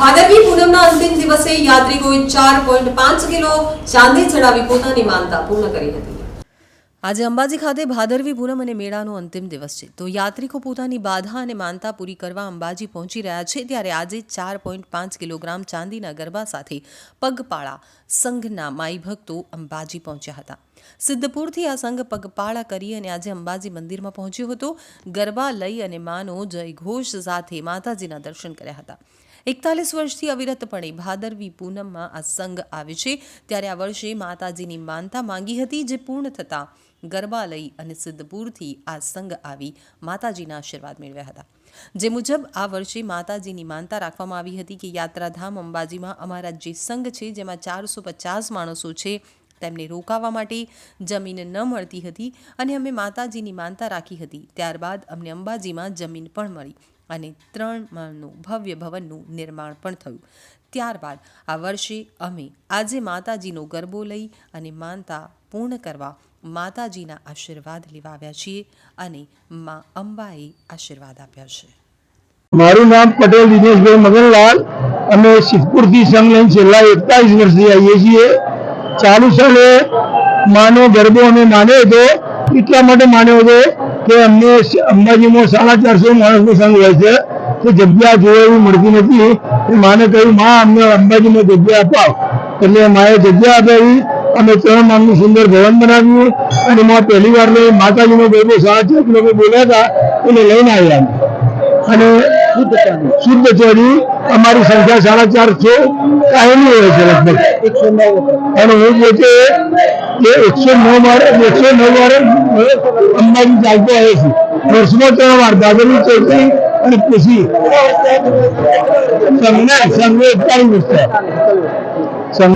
ભાદરવી પૂનમના અંતિમ દિવસે યાત્રિકોએ ચાર પોઈન્ટ પાંચ કિલો ચાંદી ચડાવી પોતાની માનતા પૂર્ણ કરી હતી. આજે અંબાજી ખાતે ભાદરવી પૂનમ અને મેળાનો અંતિમ દિવસ છે. તો યાત્રિકો પોતાની બાધા અને માનતા પૂરી કરવા અંબાજી પહોંચી રહ્યા છે ત્યારે આજે ચાર પોઈન્ટ પાંચ કિલોગ્રામ ચાંદીના ગરબા સાથે પગપાળા સંઘના માઈ ભક્તો અંબાજી પહોંચ્યા હતા. સિદ્ધપુરથી આ સંઘ પગપાળા કરી અને આજે અંબાજી મંદિરમાં પહોંચ્યો હતો. ગરબા લઈ અને માનો જયઘોષ સાથે માતાજીના દર્શન કર્યા હતા. એકતાલીસ વર્ષથી અવિરતપણે ભાદરવી પૂનમમાં આ સંઘ આવે છે. ત્યારે આ વર્ષે માતાજીની માનતા માંગી હતી જે પૂર્ણ થતાં ગરબા લઈ અને સિદ્ધપુરથી આ સંઘ આવી માતાજીના આશીર્વાદ મેળવ્યા હતા. જે મુજબ આ વર્ષે માતાજીની માનતા રાખવામાં આવી હતી કે યાત્રાધામ અંબાજીમાં અમારા જે સંઘ છે, જેમાં ચારસો પચાસ માણસો છે, તેમને રોકાવા માટે જમીન ન મળતી હતી અને અમે માતાજીની માનતા રાખી હતી. ત્યારબાદ અમને અંબાજીમાં જમીન પણ મળી અને ત્રણ માળનું ભવ્ય ભવનનું નિર્માણ પણ થયું. ત્યારબાદ આ વર્ષે અમે આજે માતાજીનો ગરબો લઈ અને માનતા પૂર્ણ કરવા માતાજીના આશીર્વાદ લેવા આવ્યા છીએ અને મા અંબાએ આશીર્વાદ આપ્યા છે. મારું નામ પટેલ દિનેશભાઈ મગનલાલ. અમે સિદ્ધપુરથી સંઘ લઈને છેલ્લા એકતાલીસ વર્ષથી આવીએ છીએ. ચાલુ સાલે માનો ગરબો અમે માન્યો હતો. એટલા માટે માન્યો હતો કે અમને અંબાજીમાં સાડા ચારસો માણસનો સંઘ હોય છે. તો જગ્યા જોવા એવી મળતી નથી. એ માને કહ્યું, માં, અમને અંબાજીમાં જગ્યા અપાવ એટલે માએ જગ્યા અપાવી અમે ત્રણ માળનું સુંદર ભવન બનાવ્યું અને એમાં પહેલી વાર લઈ માતાજીનો બેબો ચાર કિલોમીટર બોલ્યા હતા એને લઈને આવ્યા અને શુદ્ધ ચોરી અમારી સંખ્યા સાડા ચારસો કાયમી હોય છે લગભગ. અને હું પોતે એ એકસો નવ વાર એકસો નવ વાર અંબાજી ચાલતો આવે છે. વર્ષમાં ત્રણ વાર દાદરની ચોથી અને પછી સંજ્ઞા સંજ્ઞા એકતાલીસ.